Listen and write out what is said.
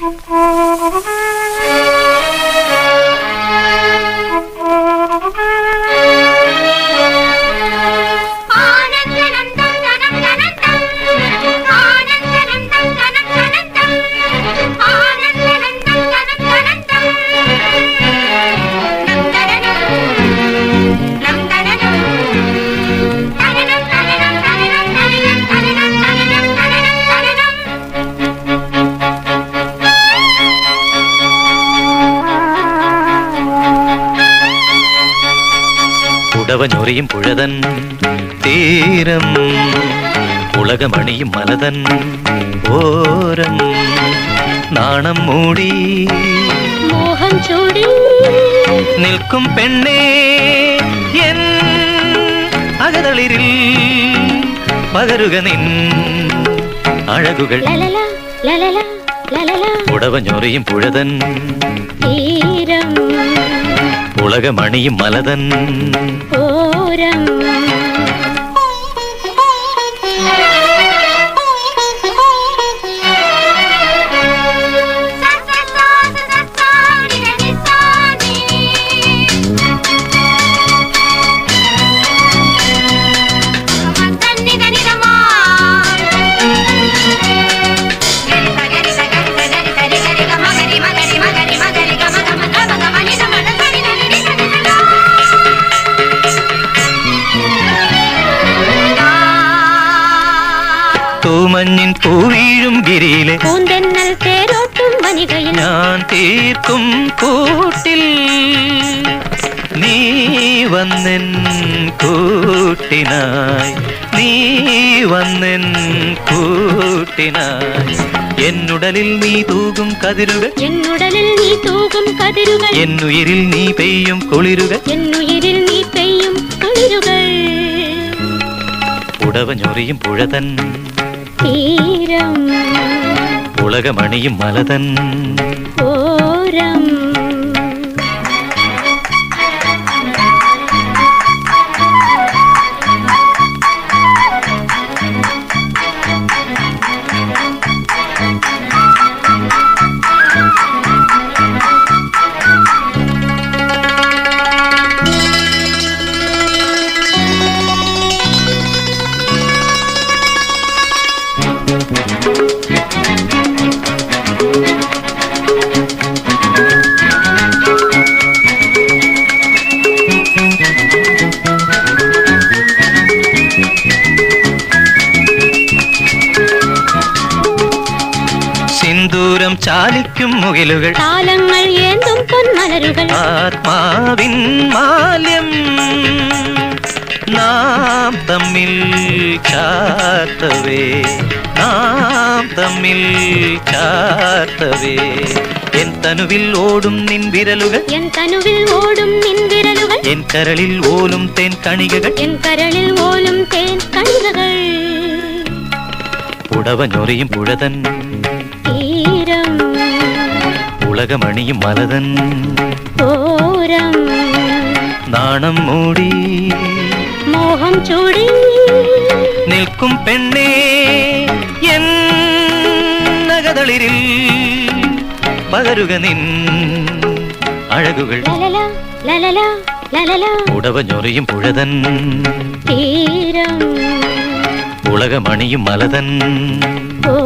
Thank you. ഉടവഞ്ഞൊറിയും പുഴതൻ തീരം ഉളകമണിയും മലതൻ ഓരം നാണം മൂടി മോഹം ചൂടി. നിൽക്കും പെണ്ണേ എൻ അകതളിരിൽ പകരുക നിൻ അഴകുകൾ. ഉടവഞ്ഞൊറിയും പുഴതൻ തീരം ഉലകമണിയും മലതൻ. ഓരം തൂമഞ്ഞിൻ പൂവീഴും ഗിരിയിലെ പൂന്തെന്നൽ തേരോട്ടും വനികയിൽ. ഞാൻ തീർക്കും കൂട്ടിൽ. നീ വന്നെൻ കൂട്ടിനായി. നീ വന്നെൻ കൂട്ടിനായി. എന്നുടലിൽ നീ തൂകും കതിരുകൾ. എന്നുടലിൽ നീ തൂകും കതിരുകൾ. എന്നുയിരിൽ നീ പെയ്യും കുളിരുകൾ. എന്നുയിരിൽ നീ പെയ്യും കുളിരുകൾ. ഉടവഞ്ഞൊറിയും പുഴതൻ തീരം ഉലകമണിയും മലതൻ ഓരം സിന്ദൂരം ചാലിക്കും മുകിലുകൾ താലങ്ങൾ ഏന്തും പൊന്മലരുകൾ ആത്മാവിൻ മാല്യം നാം തമ്മിൽ ചാത്തവേ നാം തമ്മിൽ ചാത്തവേ എൻ തനുവിൽ ഓടും നിൻ വിരലുകൾ എൻ തനുവിൽ ഓടും നിൻ വിരലുകൾ എൻ കരളിൽ ഓലും തേൻ കണികകൾ എൻ കരളിൽ ഓലും തേൻ കണികകൾ ഉടവഞ്ഞൊറിയും പുഴതൻ തീരം ഉലകമണിയും മലതൻ ഓരം നാണം മൂടി മോഹം ചൂടി നിൽക്കും പെണ്ണേ എൻ നഗതളിരിൽ പകരുക നിൻ അഴകുകൾ ഉടവഞ്ഞൊറിയും പുഴതൻ തീരം ഉലകമണിയും മലതൻ ഓ